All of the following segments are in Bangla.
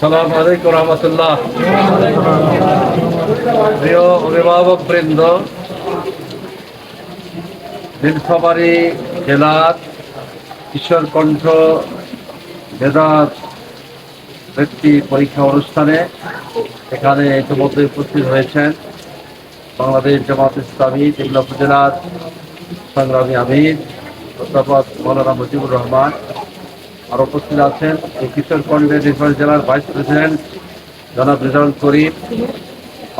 সালাম আলাইকুম রহমতুল্লাহ। প্রিয় অভিভাবক বৃন্দ নীলফামারী জেলার কিশোর কণ্ঠ বেদাত ব্যক্তি পরীক্ষা অনুষ্ঠানে এখানে ইতিমধ্যে উপস্থিত হয়েছেন বাংলাদেশ জামাত ইসলামী জেলা উপজেলার সংগ্রামী আমির, অধ্যাপক মৌলানা মুজিবুর রহমান আর উপস্থিত আছেন এই কিশোরগঞ্জের জেলার ভাইস প্রেসিডেন্ট জনাব রেজাউল করিম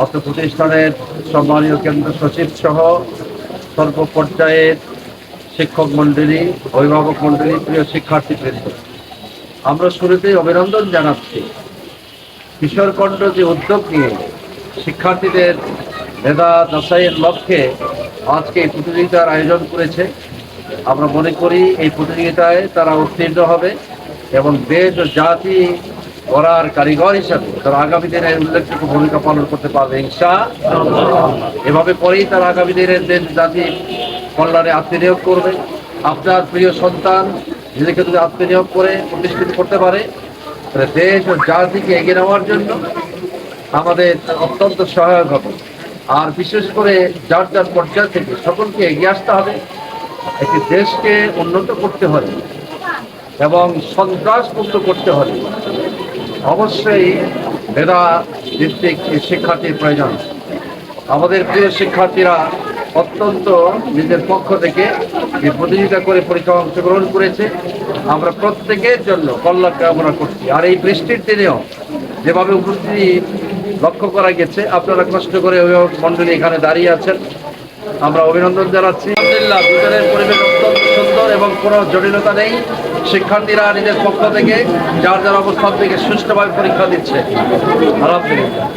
অর্থ প্রতিষ্ঠানের সম্মানীয় কেন্দ্র সচিব সহ সর্ব পর্যায়ের শিক্ষক মণ্ডলী অভিভাবক মণ্ডলী প্রিয় শিক্ষার্থীবৃন্দ আমরা শুরুতেই অভিনন্দন জানাচ্ছি। কিশোরকণ্ড যে উদ্যোগ নিয়ে শিক্ষার্থীদের মেধা যাচাইয়ের লক্ষ্যে আজকে প্রতিযোগিতার আয়োজন করেছে আমরা মনে করি এই প্রতিযোগিতায় তারা উত্তীর্ণ হবে এবং দেশ ও জাতি করার কারিগর হিসাবে তারা আগামী দিনে উল্লেখযোগ্য ভূমিকা পালন করতে পারবে ইনশা এভাবে পরেই তারা আগামী দিনের দেশ জাতি কল্যাণে আত্মনিয়োগ করবে। আপনার প্রিয় সন্তান নিজেকে যদি আত্মনিয়োগ করে প্রতিষ্ঠিত করতে পারে, তাহলে দেশ ও জাতিকে এগিয়ে নেওয়ার জন্য আমাদের অত্যন্ত সহায়ক হবে। আর বিশেষ করে যার যার পর্যায় থেকে সকলকে এগিয়ে আসতে হবে। একটি দেশকে উন্নত করতে হলে এবং সন্ত্রাস মুক্ত করতে হলে অবশ্যই মেধা ভিত্তিক শিক্ষার্থীর প্রয়োজন। আমাদের প্রিয় শিক্ষার্থীরা অত্যন্ত নিজের পক্ষ থেকে এই প্রতিযোগিতা করে পরীক্ষা অংশগ্রহণ করেছে। আমরা প্রত্যেকের জন্য কল্যাণ কামনা করছি। আর এই বৃষ্টির দিনেও যেভাবে উপস্থিতি লক্ষ্য করা গেছে, আপনারা কষ্ট করে অভিভাবক মণ্ডলী এখানে দাঁড়িয়ে আছেন। আমরা অভিনন্দন জানাচ্ছি। আলহামদুলিল্লাহ ভিতরের পরিবেশ অত্যন্ত সুন্দর এবং কোনো জটিলতা নেই। শিক্ষার্থীরা নিজের পক্ষ থেকে যার যার অবস্থান থেকে সুষ্ঠুভাবে পরীক্ষা দিচ্ছে। আলহামদুলিল্লাহ।